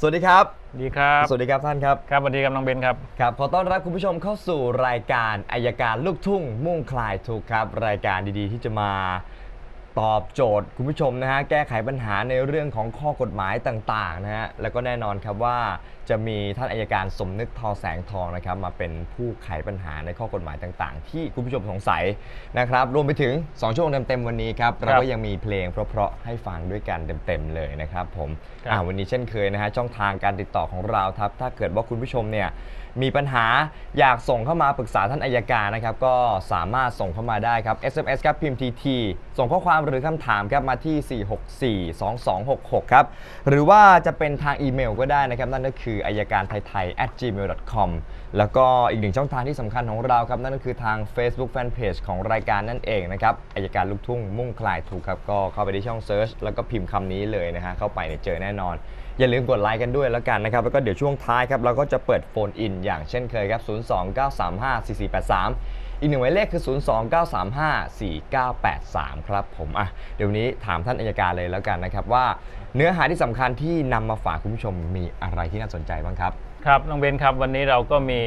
สวัสดีครับ ดีครับ สวัสดีครับท่านครับ ครับสวัสดีครับน้องเบนครับ ครับ ขอต้อนรับคุณผู้ชมเข้าสู่รายการอายการลูกทุ่งมุ่งคลายทุกข์ครับ รายการดีๆ ที่จะมา ตอบโจทย์ คุณผู้ชมนะฮะแก้ไขปัญหาในเรื่องของข้อกฎหมายต่างๆนะฮะแล้วก็แน่นอนครับว่าจะมีท่านอายการสมนึกทอแสงทองนะครับมาเป็นผู้ไขปัญหาในข้อกฎหมายต่างๆ ที่คุณผู้ชมสงสัยนะครับรวมไปถึง 2ช่วงเต็มๆวันนี้ครับเราก็ยังมีเพลงเพราะๆให้ฟังด้วยกันเต็มๆเลยนะครับผมครับอ่าวันนี้เช่นเคยนะฮะช่องทางการติดต่อของเราครับถ้าเกิดว่าคุณผู้ชมเนี่ยมีปัญหาอยากส่งเข้ามาปรึกษาท่านอายการนะครับก็สามารถส่งเข้ามาได้ครับ SMS ครับพิมพ์ TT ส่งข้อความหรือคำถามครับมาที่ 4642266 ครับ หรือว่าจะเป็นทางอีเมลก็ได้นะครับ นั่นก็คืออายการไทยไทย at gmail.com แล้วก็อีกหนึ่งช่องทางที่สำคัญของเราครับ นั่นก็คือทาง Facebook Fanpage ของรายการนั่นเองนะครับอายการลูกทุ่งมุ่งคลายทุกข์ครับ ก็เข้าไปที่ช่อง Search แล้วก็พิมพ์คำนี้เลยนะฮะเข้าไปเนี่ยเจอแน่นอน อย่าลืมกดไลค์กันด้วยแล้วกันนะครับ แล้วก็เดี๋ยวช่วงท้ายครับเราก็จะเปิดโฟนอินอย่างเช่นเคยครับ 029354483 อีกหนึ่งหมายเลขคือ 029354983 ครับผมอะเดี๋ยววนนี้ถามท่านอายการเลยแล้วกันนะครับว่าเนื้อหาที่สำคัญที่นำมาฝากคุณผู้ชมมีอะไรที่น่าสนใจบ้างครับ ครับน้องเบนครับวันนี้เราก็มี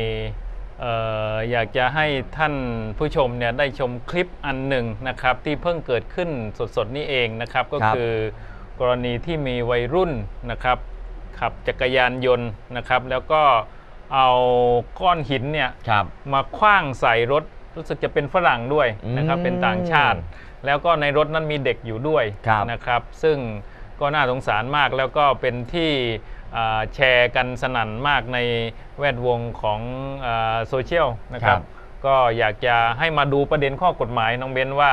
เอ่ออยากจะให้ท่านผู้ชมเนี่ยได้ชมคลิปอันหนึ่งนะครับที่เพิ่งเกิดขึ้นสดๆนี่เองนะครับก็ครับคือกรณีที่มีวัยรุ่นนะครับขับจักรยานยนต์นะครับ แล้วก็เอาก้อนหินเนี่ยครับมาคว้างใส่รถ รู้สึกจะเป็นฝรั่งด้วยนะครับอืมเป็นต่างชาติ แล้วก็ในรถนั้นมีเด็กอยู่ด้วยครับนะครับ ซึ่งก็น่าสงสารมากแล้วก็เป็นที่อ่าแชร์กันสนั่นมากในแวดวงของอาโซเชียลนะครับ ก็อยากจะให้มาดูประเด็นข้อกฎหมายน้องเบนว่า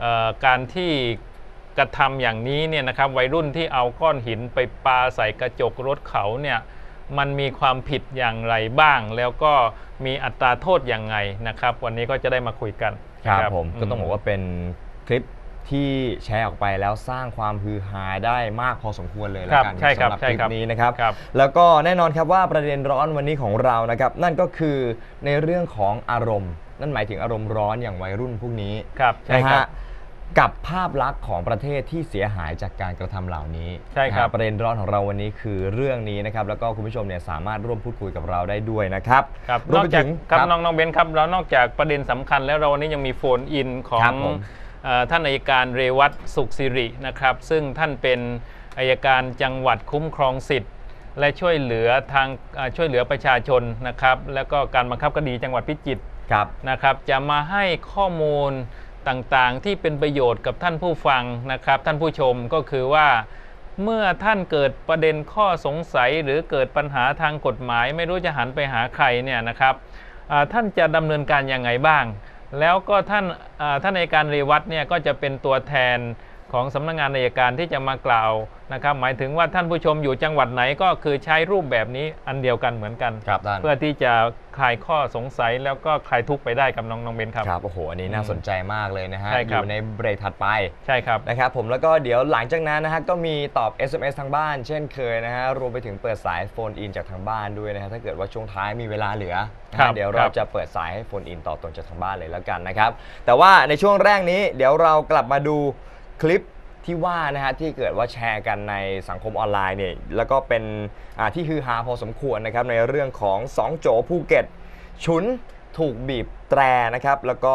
เอ่อการที่กระทำอย่างนี้เนี่ยนะครับวัยรุ่นที่เอาก้อนหินไปปาใส่กระจกรถเขาเนี่ย มันมีความผิดอย่างไรบ้าง แล้วก็มีอัตราโทษอย่างไงนะครับ วันนี้ก็จะได้มาคุยกันครับนะผมก็ต้องบอกว่าเป็นคลิปที่แชร์ออกไปแล้วสร้างความฮือฮาได้มากพอสมควรเลยแล้วครับกันใช่ครับสำหรับใช่คลิครับปนี้นะครับครับแล้วก็แน่นอนครับว่าประเด็นร้อนวันนี้ของเรานะครับนั่นก็คือในเรื่องของอารมณ์ นั่นหมายถึงอารมณ์ร้อนอย่างวัยรุ่นพวกนี้ครับใช่นะครัฮะบ กับภาพลักษณ์ของประเทศที่เสียหายจากการกระทำเหล่านี้ใช่ครับนะฮะประเด็นร้อนของเราวันนี้คือเรื่องนี้นะครับแล้วก็คุณผู้ชมเนี่ยสามารถร่วมพูดคุยกับเราได้ด้วยนะครับครับรนวมอกไปจากถึงครับครับน้องน้องเบนครับแล้วนอกจากประเด็นสำคัญแล้วเราวันนี้ยังมีโฟนอินขอครังบผมเอ่อท่านอัยการเรวัตสุขสิรินะครับ ซึ่งท่านเป็นอัยการจังหวัดคุ้มครองสิทธิ์และช่วยเหลือทางเอ่อช่วยเหลือประชาชนนะครับ แล้วก็การบังคับคดีจังหวัดพิจิตรครับนะครับ จะมาให้ข้อมูล ต่างๆ ที่เป็นประโยชน์กับท่านผู้ฟังนะครับ ท่านผู้ชมก็คือว่า เมื่อท่านเกิดประเด็นข้อสงสัยหรือเกิดปัญหาทางกฎหมาย ไม่รู้จะหันไปหาใครเนี่ยนะครับท่านจะดำเนินการยังไงบ้าง แล้วก็ท่านท่านในการเรวัตเนี่ยก็จะเป็นตัวแทน ของสำนักงานอัยการที่จะมากล่าวนะครับ หมายถึงว่าท่านผู้ชมอยู่จังหวัดไหนก็คือใช้รูปแบบนี้อันเดียวกันเหมือนกัน ครับท่าน เพื่อที่จะคลายข้อสงสัยแล้วก็คลายทุกข์ไปได้กับน้องน้องเบนครับ ครับโอ้โหอันนี้น่าสนใจมากเลยนะฮะใช่อครับ ยู่ในเบรกถัดไป ใช่ครับ นะครับผมแล้วก็เดี๋ยวหลังจากนั้นนะฮะก็มีตอบ SMS ทางบ้าน เช่นเคยนะฮะรวมไปถึงเปิดสายโฟนอินจากทางบ้านด้วยนะฮะถ้าเกิดว่าช่วงท้ายมีเวลาเหลือนะครัฮะบเดี๋ยวคเรารับ จะเปิดสายให้โฟนอินต่อตรงจากทางบ้านเลยแล้วกันนะครับแต่ว่าในช่วงแรกนี้เดี๋ยวเรากลับมาดู คลิปที่ว่านะฮะที่เกิดว่าแชร์กันในสังคมออนไลน์เนี่ยแล้วก็เป็นอ่าที่ฮือฮาพอสมควรนะครับในเรื่องของสองโจภูเก็ตฉุนถูกบีบแตรนะครับแล้วก็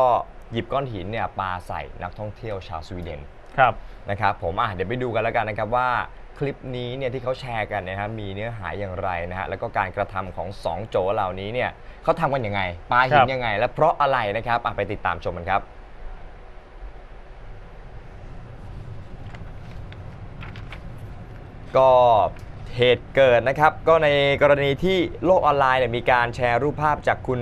หยิบก้อนหินเนี่ยปาใส่นักท่องเที่ยวชาวสวีเดนครับนะครับผมอะเดี๋ยวไปดูกันแล้วกันนะครับว่าคลิปนี้เนี่ยที่เขาแชร์กันเนยนะครับมีเนื้อหาอย่างไรนะฮะแล้วก็การกระทำของสองโจเหล่านี้เนี่ยเขาทำกันยังไงปาหิคนรับยังไง และเพราะอะไรนะครับอะไปติดตามชมกันครับ ก็เหตุเกิดนะครับ ก็ในกรณีที่โลกออนไลน์เนี่ยมีการแชร์รูปภาพจากคุณ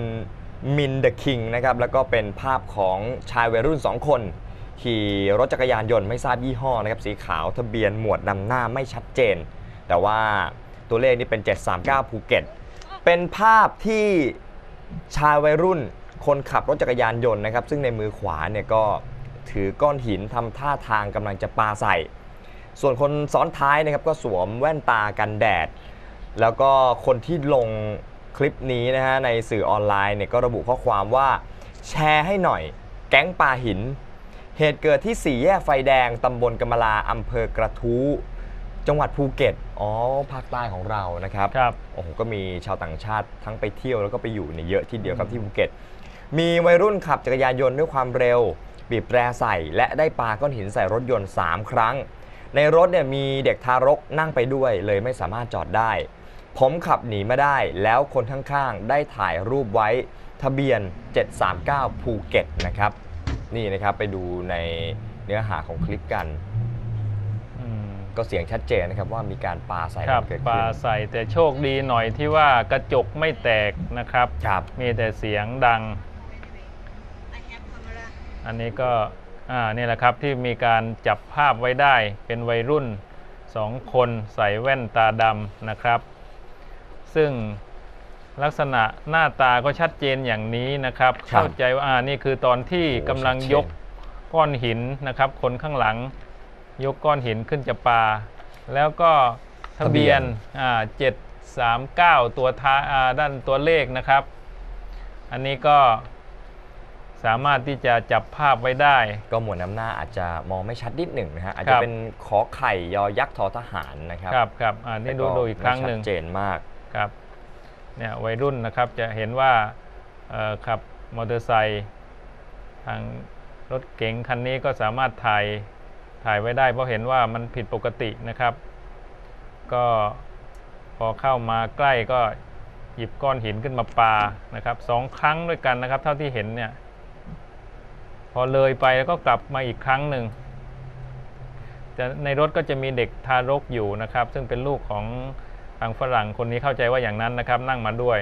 มินเดอะคิงนะครับแล้วก็เป็นภาพของชายวัยรุ่น 2 คน ขี่รถจักรยานยนต์ไม่ทราบยี่ห้อนะครับสีขาวทะเบียนหมวดนำหน้าไม่ชัดเจน แต่ว่าตัวเลขนี่เป็น 739 ภูเก็ต เป็นภาพที่ชายวัยรุ่นคนขับรถจักรยานยนต์นะครับ ซึ่งในมือขวาเนี่ยก็ถือก้อนหินทำท่าทางกำลังจะปาใส่ ส่วนคนซ้อนท้ายนะครับก็สวมแว่นตากันแดด แล้วก็คนที่ลงคลิปนี้นะฮะในสื่อออนไลน์เนี่ยก็ระบุข้อความว่าแชร์ให้หน่อย แก๊งปาหิน เหตุเกิดที่สี่แยกไฟแดงตำบลกำมะลาอำเภอกระทู้จังหวัดภูเก็ต อ๋อ ภาคใต้ของเรานะครับ ครับ โอ้โห ก็มีชาวต่างชาติทั้งไปเที่ยวแล้วก็ไปอยู่เนี่ยเยอะทีเดียวครับที่ภูเก็ต มีวัยรุ่นขับจักรยานยนต์ด้วยความเร็ว บีบแตรใส่ และได้ปาก้อนหินใส่รถยนต์ 3 ครั้ง ในรถเนี่ยมีเด็กทารกนั่งไปด้วย เลยไม่สามารถจอดได้ ผมขับหนีมาได้ แล้วคนข้างๆ ได้ถ่ายรูปไว้ทะเบียน 739 ภูเก็ตนะครับ นี่นะครับไปดูในเนื้อหาของคลิปกันอืมก็เสียงชัดเจนนะครับว่ามีการปาใส่ครับกันเกิดปขึ้ลาน ใส่แต่โชคดีหน่อยที่ว่ากระจกไม่แตกนะครับ ครับ มีแต่เสียงดัง อันนี้ก็ อ่านี่แหละครับที่มีการจับภาพไว้ได้เป็นวัยรุ่นสองคนใส่แว่นตาดำนะครับ ซึ่งลักษณะหน้าตาก็ชัดเจนอย่างนี้นะครับครับเข้าใจว่าอ่านี่คือตอนที่โอ้กำลังชัดเจนยกก้อนหินนะครับ คนข้างหลังยกก้อนหินขึ้นจะปา แล้วก็ทะเบียนอ่า739ตัวท้ายอ่าด้านตัวเลขนะครับ อันนี้ก็ สามารถที่จะจับภาพไว้ได้ ก็หมวดน้ำหน้าอาจจะมองไม่ชัดนิดหนึ่งนะฮะอาจคจะรับเป็นขอไข่ยอยักษ์ทอทหารนะครับครับครับอันนี้ดูแต่ดูอีกครั้งหนึ่งไม่ชัดเจนมากครับเนี่ยวัยรุ่นนะครับจะเห็นว่าเอ่อขับมอเตอร์ไซค์ทางรถเก๋งคันนี้ก็สามารถถ่ายถ่ายไว้ได้ เพราะเห็นว่ามันผิดปกตินะครับ ก็พอเข้ามาใกล้ก็หยิบก้อนหินขึ้นมาปานะครับสองครั้งด้วยกันนะครับ เท่าที่เห็นเนี่ย พอเลยไปแล้วก็กลับมาอีกครั้งหนึ่งในรถก็จะมีเด็กทารกอยู่นะครับ ซึ่งเป็นลูกของทางฝรั่งคนนี้เข้าใจว่าอย่างนั้นนะครับ นั่งมาด้วย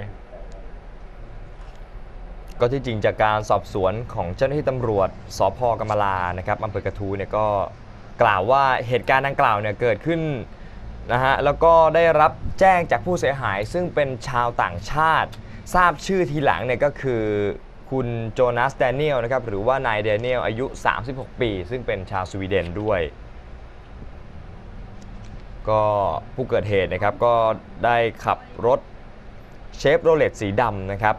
ก็ที่จริงจากการสอบสวนของเจ้าหน้าที่ตำรวจสพกำมลานะครับอำเภอกระทูเนี่ยก็กล่าวว่าเหตุการณ์ดังกล่าวเนี่ยเกิดขึ้นนะฮะแล้วก็ได้รับแจ้งจากผู้เสียหายซึ่งเป็นชาวต่างชาติ ทราบชื่อทีหลังเนี่ยก็คือ คุณโจนาสแดเนียลนะครับหรือว่านายแดเนียลอายุ 36 ปี ซึ่งเป็นชาวสวีเดนด้วย ก็ผู้เกิดเหตุนะครับก็ได้ขับรถเชฟโรเลตสีดำนะครับ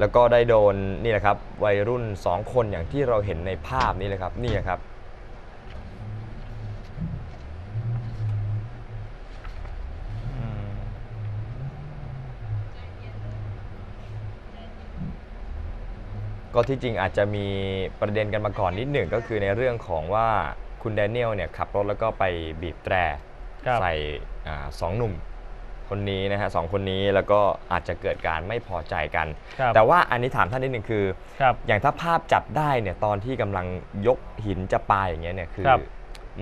แล้วก็ได้โดนนี่แหละครับวัยรุ่น 2 คนอย่างที่เราเห็นในภาพนี้เลยครับนี่ครับ อืม ก็ที่จริงอาจจะมีประเด็นกันมาก่อนนิดหนึ่งก็คือในเรื่องของว่าคุณแดเนียลเนี่ยขับรถแล้วก็ไปบีบแตรครับใส่อ่าสองหนุ่มคนนี้นะฮะสองคนนี้แล้วก็อาจจะเกิดการไม่พอใจกันครับแต่ว่าอันนี้ถามท่านนิดหนึ่งคือครับอย่างถ้าภาพจับได้เนี่ยตอนที่กำลังยกหินจะปาอย่างเงี้ยเนี่ยคือครับ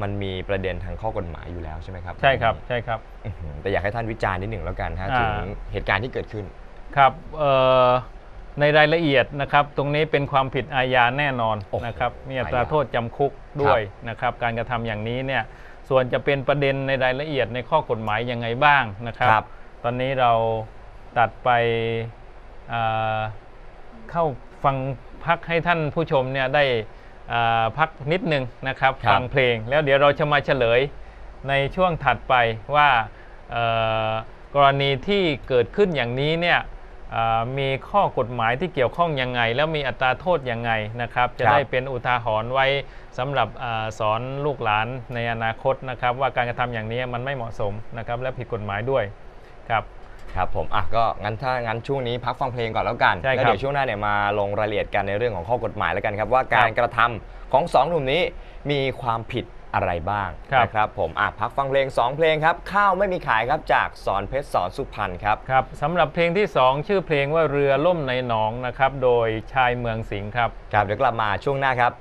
มันมีประเด็นทางข้อกฎหมายอยู่แล้วใช่ไหมครับ ใช่ครับใช่ครับอื้อหือแต่อยากให้ท่านวิจารณ์นิดหนึ่งแล้วกันฮะอ่าถึงเหตุการณ์ที่เกิดขึ้นครับเอ่อ ในรายละเอียดนะครับ ตรงนี้เป็นความผิดอาญาแน่นอนโอ้โหนะครับมีอัตราอาญาโทษจำคุกด้วยนะครับ การกระทำอย่างนี้เนี่ยส่วนจะเป็นประเด็นในรายละเอียดในข้อกฎหมายยังไงบ้างนะครับครับตอนนี้เราตัดไปเอ่อเข้าฟังพักให้ท่านผู้ชมเนี่ยได้เอ่อพักนิดนึงนะครับครับฟังเพลง แล้วเดี๋ยวเราจะมาเฉลยในช่วงถัดไปว่าเอ่อกรณีที่เกิดขึ้นอย่างนี้เนี่ยเอ่อ มีข้อกฎหมายที่เกี่ยวข้องยังไง แล้วมีอัตราโทษยังไงนะครับ จะครับได้เป็นอุทาหรณ์ไว้สำหรับอาสอนลูกหลานในอนาคตนะครับ ว่าการกระทำอย่างนี้มันไม่เหมาะสมนะครับ และผิดกฎหมายด้วยครับครับผมอะก็งั้นถ้างั้นช่วงนี้พักฟังเพลงก่อนแล้วกันใช่ครับแล้วเดี๋ยวช่วงหน้าเนี่ยมาลงรายละเอียดกันในเรื่องของข้อกฎหมายแล้วกันครับว่าการกระทำของสองหนุ่มนี้มีความผิด อะไรบ้างครับ นะครับผมอะพักฟังเพลงสองเพลงครับ ข้าวไม่มีขายครับจากสอนเพชรสอนสุพรรณครับ ครับสำหรับเพลงที่ 2 ชื่อเพลงว่าเรือล่มในหนองนะครับ โดยชายเมืองสิงห์ครับ ครับเดี๋ยวกลับมาช่วงหน้าครับ